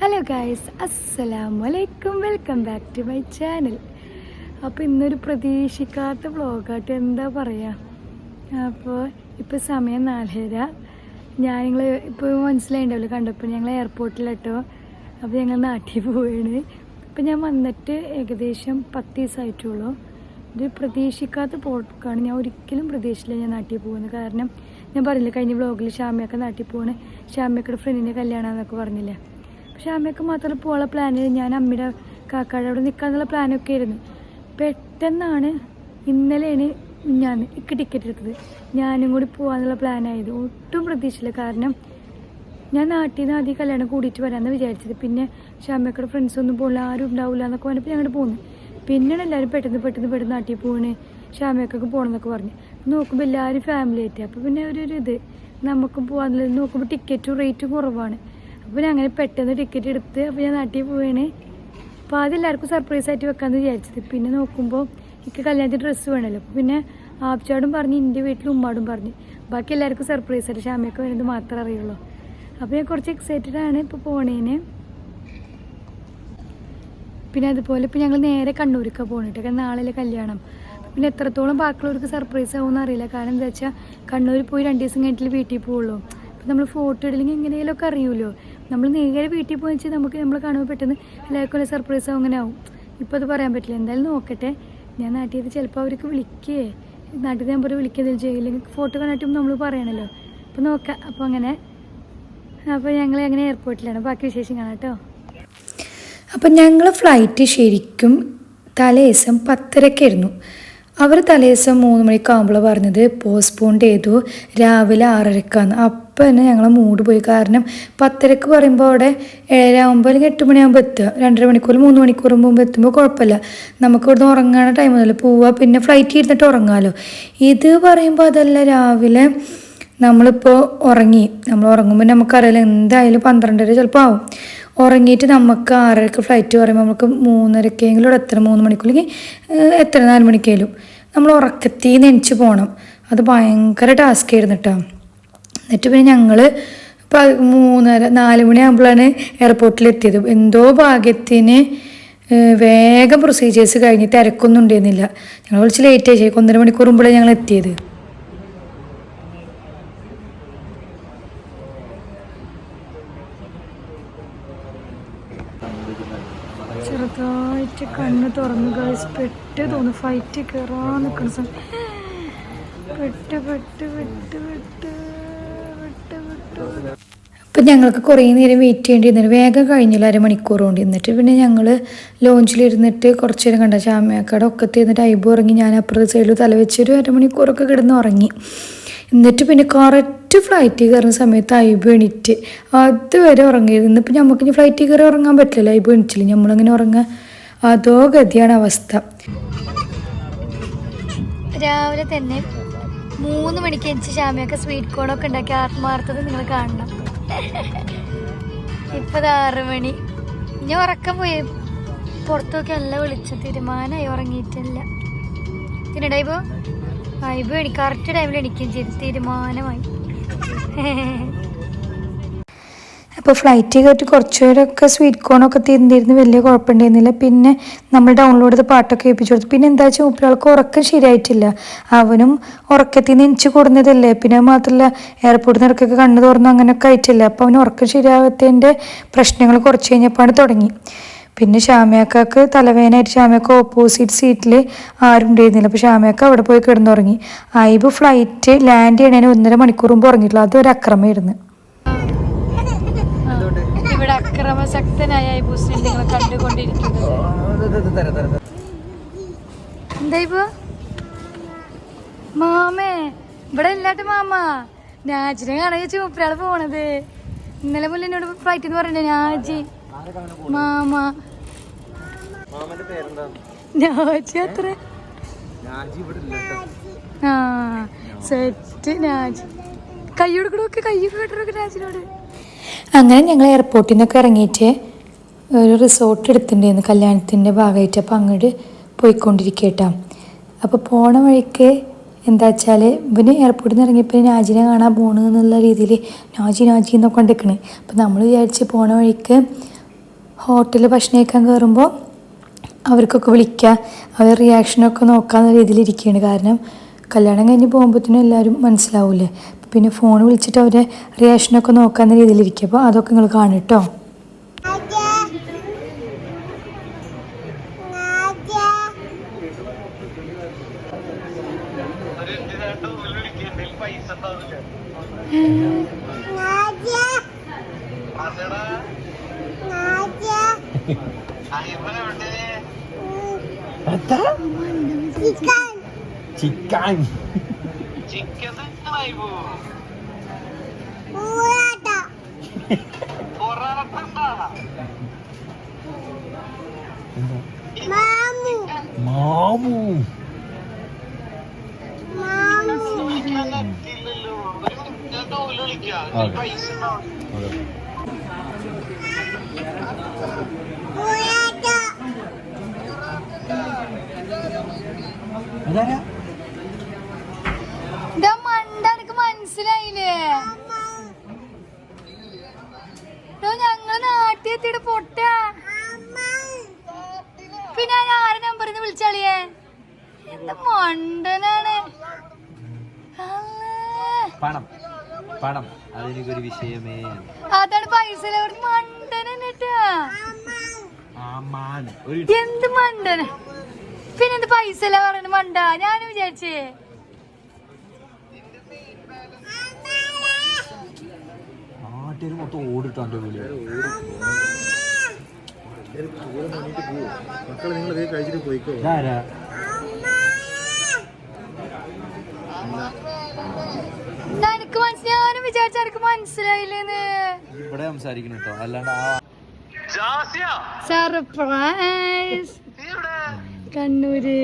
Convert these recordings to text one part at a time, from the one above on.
Hello guys അസ്സലാമു അലൈക്കും welcome back to my channel അപ്പോൾ ഇന്നൊരു പ്രതീക്ഷിക്കാത്ത വ്ളോഗായിട്ട് എന്താ പറയുക അപ്പോൾ ഇപ്പോൾ സമയം നാലര. ഞാൻ ഞങ്ങൾ ഇപ്പോൾ മനസ്സിലായിണ്ടാവില്ല? കണ്ടപ്പോൾ ഞങ്ങൾ എയർപോർട്ടിലെട്ടോ അപ്പോൾ ഞങ്ങൾ നാട്ടിൽ പോവുകയാണ് അപ്പോൾ ഞാൻ വന്നിട്ട് ഏകദേശം പത്ത് ദിവസമായിട്ടുള്ളൂ ഇത് പ്രതീക്ഷിക്കാത്ത പോക്കാണ് ഞാൻ ഒരിക്കലും പ്രതീക്ഷിച്ചില്ല ഞാൻ നാട്ടിൽ പോകുന്നത് കാരണം ഞാൻ പറഞ്ഞില്ല കഴിഞ്ഞ വ്ളോഗിൽ ഷാമിയൊക്കെ നാട്ടിൽ പോവാണ്. ഷാമ്യക്കുടെ ഫ്രണ്ടിന്റെ കല്യാണമെന്നൊക്കെ പറഞ്ഞില്ലേ? പക്ഷെ അമ്മയ്ക്ക് മാത്രമല്ല പോകാനുള്ള പ്ലാൻ ഞാൻ അമ്മയുടെ കാക്കാടെ അവിടെ നിൽക്കാന്നുള്ള പ്ലാനൊക്കെ ആയിരുന്നു. പെട്ടെന്നാണ് ഇന്നലെയാണ് ഞാൻ ഇക്ക് ടിക്കറ്റ് എടുത്തത്. ഞാനും കൂടി പോകാനുള്ള പ്ലാനായത് ഒട്ടും പ്രതീക്ഷയില്ല. കാരണം ഞാൻ നാട്ടിൽ നിന്ന് ആദ്യം കല്യാണം കൂടിയിട്ട് വരാമെന്ന് വിചാരിച്ചത്. പിന്നെ ഷാമ്മക്കടെ ഫ്രണ്ട്സ് ഒന്നും പോകില്ല ആരും ഉണ്ടാവില്ല എന്നൊക്കെ പറഞ്ഞപ്പോൾ ഞങ്ങൾ പോകുന്നു പിന്നെയാണ് എല്ലാവരും പെട്ടെന്ന് പെട്ടെന്ന് പെട്ടെന്ന് നാട്ടിൽ പോകണേ ഷാമ്മക്കൊക്കെ പോകണമെന്നൊക്കെ പറഞ്ഞു. നോക്കുമ്പോൾ എല്ലാവരും ഫാമിലി ആയിട്ട്. അപ്പോൾ പിന്നെ ഒരു ഇത്. നമുക്കും പോകാനുള്ളത് നോക്കുമ്പോൾ ടിക്കറ്റും റേറ്റും കുറവാണ്. അപ്പോൾ ഞാൻ അങ്ങനെ പെട്ടെന്ന് ടിക്കറ്റ് എടുത്ത് അപ്പോൾ ഞാൻ നാട്ടിൽ പോവുകയാണ് അപ്പോൾ അതെല്ലാവർക്കും സർപ്രൈസ് ആയിട്ട് വെക്കാമെന്ന് വിചാരിച്ചത്. പിന്നെ നോക്കുമ്പോൾ എനിക്ക് കല്യാണത്തിന് ഡ്രസ്സ് വേണമല്ലോ പിന്നെ ആപ്ചാടും പറഞ്ഞ് എന്റെ വീട്ടിൽ ഉമ്മാടും പറഞ്ഞു. ബാക്കി എല്ലാവർക്കും സർപ്രൈസ് ആയിട്ട് ഷാമയൊക്കെ വരുന്നത് മാത്രമേ അറിയുള്ളൂ. അപ്പോൾ ഞാൻ കുറച്ച് എക്സൈറ്റഡ് ആണ് ഇപ്പോൾ പോണേന്. പിന്നെ അതുപോലെ ഇപ്പോൾ ഞങ്ങൾ നേരെ കണ്ണൂർക്കാണ് പോകണിട്ട് കാരണം നാളെ കല്യാണം. പിന്നെ എത്രത്തോളം ബാക്കിയുള്ളവർക്ക് സർപ്രൈസ് ആവുമെന്ന് അറിയില്ല. കാരണം എന്താ വെച്ചാൽ കണ്ണൂർ പോയി രണ്ട് ദിവസം കഴിഞ്ഞിട്ട് വീട്ടിൽ പോവുള്ളൂ. അപ്പം നമ്മൾ ഫോട്ടോ ഇടലെങ്കിൽ എങ്ങനെയൊക്കെ അറിയുമല്ലോ നമ്മൾ നേരെ വീട്ടിൽ പോയി വെച്ചാൽ നമുക്ക് നമ്മൾ കാണുമ്പോൾ പെട്ടെന്ന് എല്ലാവർക്കും സർപ്രൈസ് അങ്ങനെ ആവും. ഇപ്പോൾ അത് പറയാൻ പറ്റില്ല. എന്തായാലും നോക്കട്ടെ. ഞാൻ നാട്ടിൽ നിന്ന് ചിലപ്പോൾ അവർക്ക് വിളിക്കേ. നാട്ടിൽ ഞാൻ പോലെ ചെയ്യും ചെയ്യില്ലെങ്കിൽ ഫോട്ടോ കണ്ടിട്ടും നമ്മൾ പറയണല്ലോ. അപ്പോൾ നോക്കാം. അപ്പോൾ അങ്ങനെ. അപ്പോൾ ഞങ്ങൾ അങ്ങനെ എയർപോർട്ടിലാണ് ബാക്കി വിശേഷം കാണാം കേട്ടോ. അപ്പം ഞങ്ങൾ ഫ്ലൈറ്റ് ശരിക്കും തലേദിവസം പത്തരക്കായിരുന്നു. അവർ തലേദിവസം മൂന്ന് മണിക്കാകുമ്പോൾ പറഞ്ഞത് പോസ്റ്റ്പോൺ ചെയ്തു രാവിലെ ആറരക്കാന്ന്. അപ്പം തന്നെ ഞങ്ങളെ മൂഡ് പോയി. കാരണം പത്തരക്ക് പറയുമ്പോൾ അവിടെ ഏഴരാകുമ്പോൾ അല്ലെങ്കിൽ എട്ട് മണിയാകുമ്പോൾ എത്തുക. രണ്ടര മണിക്കൂർ മൂന്ന് മണിക്കൂർ മുമ്പ് എത്തുമ്പോൾ കുഴപ്പമില്ല. നമുക്ക് ഇവിടുന്ന് ഉറങ്ങാൻ ടൈം ഒന്നുമില്ല. പോവുക പിന്നെ ഫ്ലൈറ്റ് ഇരുന്നിട്ട് ഉറങ്ങാമല്ലോ ഇത് പറയുമ്പോൾ അതല്ല രാവിലെ നമ്മളിപ്പോൾ ഉറങ്ങി. നമ്മൾ ഉറങ്ങുമ്പോൾ നമുക്കറിയില്ല എന്തായാലും പന്ത്രണ്ടര ചിലപ്പോൾ ആവും. ഉറങ്ങിയിട്ട് നമുക്ക് ആറരക്ക് ഫ്ലൈറ്റ് പറയുമ്പോൾ നമുക്ക് മൂന്നരക്കെങ്കിലും ഇവിടെ എത്ര മൂന്ന് മണിക്കൂർ അല്ലെങ്കിൽ എത്ര നാല് മണിക്കേലും നമ്മൾ ഉറക്കത്തിൽ എണിച്ച് പോകണം അത് ഭയങ്കര ടാസ്ക് ആയിരുന്നു കേട്ടോ എന്നിട്ട് പിന്നെ ഞങ്ങൾ മൂന്നര നാല് മണിയാകുമ്പോഴാണ് എയർപോർട്ടിൽ എത്തിയത്. എന്തോ ഭാഗ്യത്തിന് വേഗം പ്രൊസീജിയേഴ്സ് കഴിഞ്ഞ് തിരക്കൊന്നും ഉണ്ടായിരുന്നില്ല. ഞങ്ങൾ വിളിച്ച് ലേറ്റ് ആയി. ഒന്നര മണിക്കൂർ മുമ്പിലാണ് ഞങ്ങൾ എത്തിയത്. ചെറുതായിട്ട് കണ്ണ് തുറന്നു ഗൈസ് പെട്ട് തോന്നു ഫൈറ്റ് കയറാൻ നിൽക്കുന്ന സമയം പെട്ട് പെട്ട് പെട്ട് പെട്ട് പെട്ട് പെട്ട് അപ്പം ഞങ്ങൾക്ക് കുറേ നേരം വെയിറ്റ് ചെയ്യേണ്ടി ഇരുന്നിട്ട് വേഗം കഴിഞ്ഞില്ല അരമണിക്കൂർ കൊണ്ട്. ഇരുന്നിട്ട് പിന്നെ ഞങ്ങൾ ലോഞ്ചിലിരുന്നിട്ട് കുറച്ച് നേരം കണ്ട ചാമയാക്കട ഒക്കെ ഇരുന്നിട്ട് ഐബു ഉറങ്ങി. ഞാൻ അപ്പുറത്തെ സൈഡിൽ തല വെച്ചൊരു അരമണിക്കൂറൊക്കെ കിടന്ന് ഉറങ്ങി. എന്നിട്ട് പിന്നെ കറക്റ്റ് ഫ്ലൈറ്റിൽ കയറുന്ന സമയത്ത് ഐബ് എണീറ്റ്. അതുവരെ ഉറങ്ങിയിരുന്നു. ഇപ്പം നമുക്ക് ഇനി ഫ്ലൈറ്റിൽ കയറി ഉറങ്ങാൻ പറ്റില്ലല്ലോ ഐബ് എണീച്ചില്ല നമ്മളങ്ങനെ ഉറങ്ങാൻ അതോ ഗതിയാണ് അവസ്ഥ രാവിലെ തന്നെ മൂന്ന് മണിക്ക് എനിച്ച് ഷാമിയൊക്കെ സ്വീറ്റ് കോണൊക്കെ ഉണ്ടാക്കി ആത്മാർത്ഥത നിങ്ങൾ കാണണം. ഇപ്പൊ ദാ ആറ് മണി. ഇനി ഉറക്കം പോയി. പുറത്തൊക്കെ അല്ല വിളിച്ച തീരുമാനമായി ഉറങ്ങിയിട്ടില്ല. പിന്നെ ഡൈബോ ഐബോ എനിക്ക് കറക്റ്റ് ടൈമിൽ എണിക്കുകയും ചെയ്തു. തീരുമാനമായി. അപ്പോൾ ഫ്ലൈറ്റ് കയറ്റി കുറച്ച് പേരൊക്കെ സ്വീറ്റ് കോണൊക്കെ തിരുന്നിരുന്ന് വലിയ കുഴപ്പമുണ്ടായിരുന്നില്ല. പിന്നെ നമ്മൾ ഡൗൺലോഡ് ചെയ്ത് പാട്ടൊക്കെ കേൾപ്പിച്ചു കൊടുത്തു. പിന്നെ എന്താ വെച്ചാൽ മൂപ്പരാൾക്ക് ഉറക്കം ശരിയായിട്ടില്ല. അവനും ഉറക്കത്തിൽ നിന്ന് എനിച്ച് കൂടുന്നതല്ലേ. പിന്നെ മാത്രമല്ല എയർപോർട്ടിൽ നിന്ന് ഇടയ്ക്കൊക്കെ കണ്ണു തുറന്നു അങ്ങനെയൊക്കെ ആയിട്ടില്ല. അപ്പോൾ അവന് ഉറക്കം ശരിയാകത്തതിന്റെ പ്രശ്നങ്ങൾ കുറച്ച് കഴിഞ്ഞപ്പോഴാണ് തുടങ്ങി. പിന്നെ ഷാമിയാക്കാക്ക് തലവേദനയായിട്ട് ഷാമയാക്ക ഓപ്പോസിറ്റ് സീറ്റിൽ ആരും ഉണ്ടായിരുന്നില്ല. അപ്പോൾ ഷാമയാക്ക അവിടെ പോയി കിടന്നുറങ്ങി. ഐബ് ഫ്ലൈറ്റ് ലാൻഡ് ചെയ്യണതിന് ഒന്നര മണിക്കൂർ മുമ്പ് ഉറങ്ങിയിട്ടുള്ളൂ. അതൊരു അക്രമമായിരുന്നു. അക്രമശക്തനായ ഐബൂസിനെ നിങ്ങൾ കണ്ടുകൊണ്ടിരിക്കുന്നത്. എന്താ ഇപ്പൊ മാമേ ഇവിടെ ഇല്ലാട്ട് മാമ. നാജിനെ കാണാൻ ചൂപ്പരാൾ പോണത്. ഇന്നലെ മുല്ല എന്നോട് ഫ്ലൈറ്റ് എന്ന് പറഞ്ഞേ നാജി? മാമ. നാജി അത്ര. ആ സെറ്റ് നാജി. കൈ കൊടുക്കണോക്കെ കൈ കേട്ടോ നാജിനോട്. അങ്ങനെ ഞങ്ങൾ എയർപോർട്ടിൽ നിന്നൊക്കെ ഇറങ്ങിയിട്ട് ഒരു റിസോർട്ട് എടുത്തിട്ടുണ്ടായിരുന്നു കല്യാണത്തിന്റെ ഭാഗമായിട്ട് അപ്പോൾ അങ്ങോട്ട് പോയിക്കൊണ്ടിരിക്കട്ടോ. അപ്പോൾ പോണ വഴിക്ക് എന്താ വെച്ചാൽ ഇവന് എയർപോർട്ടിൽ നിന്ന് ഇറങ്ങിയപ്പോൾ നാജിനെ കാണാൻ പോണു എന്നുള്ള രീതിയിൽ നാജി നാജി എന്നൊക്കെ കൊണ്ടിരിക്കണേ അപ്പോൾ നമ്മൾ വിചാരിച്ച് പോണ വഴിക്ക് ഹോട്ടൽ ഭക്ഷണം കഴിക്കാൻ കയറുമ്പോൾ അവർക്കൊക്കെ വിളിക്കുക അവരുടെ റിയാക്ഷനൊക്കെ നോക്കാമെന്ന രീതിയിൽ ഇരിക്കുകയാണ് കാരണം കല്യാണം കഴിഞ്ഞ് പോകുമ്പോഴത്തേനും എല്ലാവരും മനസ്സിലാവില്ലേ? പിന്നെ ഫോൺ വിളിച്ചിട്ട് അവരെ റിയാക്ഷനൊക്കെ നോക്കാവുന്ന രീതിയിലിരിക്കും. അപ്പോൾ അതൊക്കെ നിങ്ങൾ കാണും കേട്ടോ ചിക്കൻ. മാമു. അതാരാ മണ്ട എനിക്ക് മനസ്സിലായില്ലേ? ഞങ്ങൾ നാട്ടിലെത്തിയിട്ട് പൊട്ട. പിന്നെ ഞാൻ ആരെ നിന്ന് വിളിച്ചാളിയേ? എന്ത് മണ്ടനാണ്. പണം പണം. അതെനിക്കൊരു വിഷയമേ. അതാണ് പൈസ മണ്ടനാ എന്ത് മണ്ടന? പിന്നെന്ത് പൈസ അല്ല പറയണ മണ്ട. ഞാൻ വിചാരിച്ചേ. നാട്ടുകാർ മൊത്തം ഓടിട്ടോ എന്റെ വീട് മക്കളെ നിങ്ങൾ ഇതേ കഴിച്ചിട്ട് പോയിക്കോ. ആരാ എനിക്ക് വിചാരിച്ച എനിക്ക് മനസ്സിലായില്ലേന്ന്. ഇവിടെ സംസാരിക്കണം കേട്ടോ. അല്ലാണ്ട് ആ സർപ്രൈസ് കണ്ണൂര്.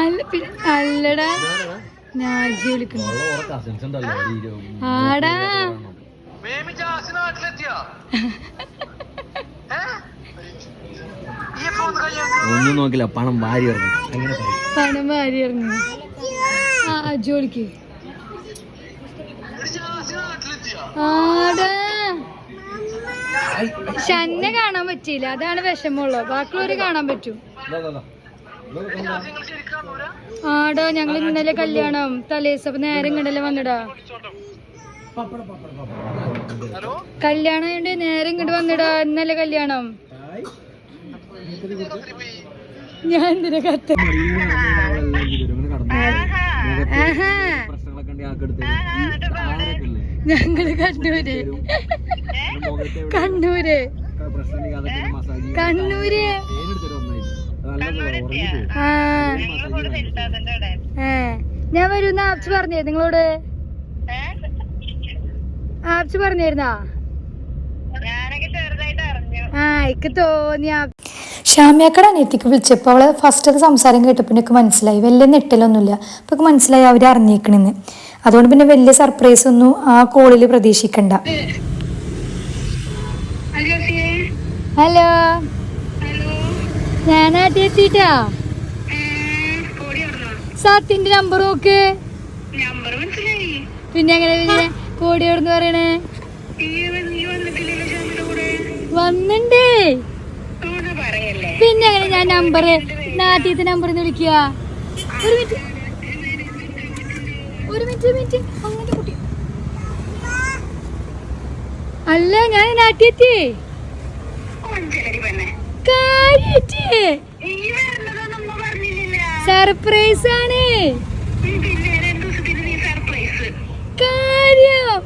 അല്ല പിന്നെ അല്ലടാ. നാജി വിളിക്കുന്നു ആടാ. ഒന്നും നോക്കില്ല പണം വാരി ഇറങ്ങി പണം വാരി ഇറങ്ങി ആ അജു വിളിക്ക് ആടാ. ഷന്നെ കാണാൻ പറ്റിയില്ല. അതാണ് വിഷമമുള്ളത്. ബാക്കിയുള്ളവര് കാണാൻ പറ്റും. ആടാ ഞങ്ങൾ ഇന്നലെ കല്യാണം. തലേസ നേരം കണ്ടല്ലേ വന്നിടാ. കല്യാണം ഉണ്ട് നേരം ഇങ്ങോട്ട് വന്നിടാ ഇന്നലെ കല്യാണം. ഞാൻ എന്തിനാ കത്ത്? ഞങ്ങൾ കണ്ണൂര്. കണ്ണൂര്. കണ്ണൂര്. ആ. ഏ ഞാൻ വരുന്ന ആപ്സ് പറഞ്ഞേ നിങ്ങളോട്? ആപ്സ് പറഞ്ഞിരുന്നാ? ആ എനിക്ക് തോന്നിയ ഷാമ്യാക്കട അനിയത്തിക്ക് വിളിച്ചപ്പോൾ അവളെ ഫസ്റ്റത്തെ സംസാരം കേട്ടപ്പോൾ എനിക്ക് മനസ്സിലായി. വലിയ നെട്ടലൊന്നുമില്ല അപ്പോൾ എനിക്ക് മനസ്സിലായി അവർ അറിഞ്ഞേക്കണെന്ന്. അതുകൊണ്ട് പിന്നെ വലിയ സർപ്രൈസ് ഒന്നും ആ കോളിൽ പ്രതീക്ഷിക്കണ്ട. ഹലോ? ഞാൻ ആട്ടി എത്തിട്ടാ സത്യന്റെ നമ്പർ നോക്ക്. പിന്നെ എങ്ങനെ പിന്നെ കോടിയോടെന്ന് പറയണേ? വന്നിണ്ട്. പിന്നെ എങ്ങനെ ഞാൻ നമ്പർ നാട്ടിയത്തെ നമ്പർ വിളിക്കുക. ഒരു മിനിറ്റ്. ഒരു മിനിറ്റ് മിനിറ്റ്. അങ്ങനത്തെ കുട്ടി. അല്ല ഞാൻ നാട്ടിയെത്തി സർപ്രൈസ് ആണ്. കാര്യം.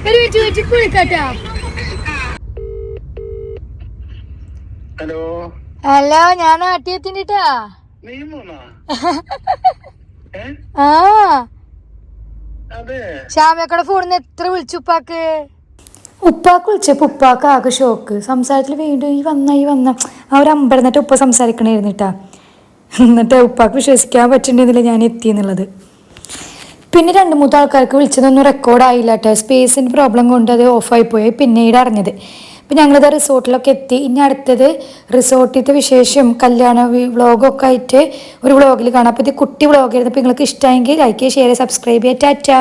ഒരു മിനിറ്റ് മിനിറ്റ് കുളിക്കട്ടാ ഹലോ. ഹലോ ഞാൻ നാട്ടിയെത്തിട്ടാ നീ പോന്നാ ഏ? ആ. ശ്യാമക്കട നിന്ന് എത്ര വിളിച്ചു ഉപ്പാക്ക് വിളിച്ചപ്പോൾ വിളിച്ചപ്പോ ഉപ്പാക്ക് ആകെ ഷോക്ക് സംസാരത്തിൽ വീണ്ടും ഈ വന്ന ഈ വന്ന. ആ ഒരു അമ്പരന്നിട്ട് ഉപ്പ സംസാരിക്കണായിരുന്നിട്ടാ എന്നിട്ട് ഉപ്പാക്ക് വിശ്വസിക്കാൻ പറ്റണ്ടെന്നില്ല ഞാൻ എത്തി എന്നുള്ളത് പിന്നെ രണ്ട് മൂന്ന് ആൾക്കാർക്ക് വിളിച്ചതൊന്നും റെക്കോർഡ് ആയില്ല കേട്ടോ സ്പേസിന്റെ പ്രോബ്ലം കൊണ്ട് അത് ഓഫായി പോയി. പിന്നീട് അറിഞ്ഞത്. അപ്പം ഞങ്ങളിത് റിസോർട്ടിലൊക്കെ എത്തി. ഇനി അടുത്തത് റിസോർട്ടിലത്തെ വിശേഷം കല്യാണ വ്ളോഗൊക്കെ ആയിട്ട് ഒരു വ്ളോഗിൽ കാണാം. അപ്പോൾ ഇത് കുട്ടി വ്ളോഗായിരുന്നു അപ്പോൾ നിങ്ങൾക്ക് ഇഷ്ടമെങ്കിൽ ലൈക്ക് ചെയ്യുക ഷെയർ സബ്സ്ക്രൈബ് ചെയ്യുക ടാറ്റാ.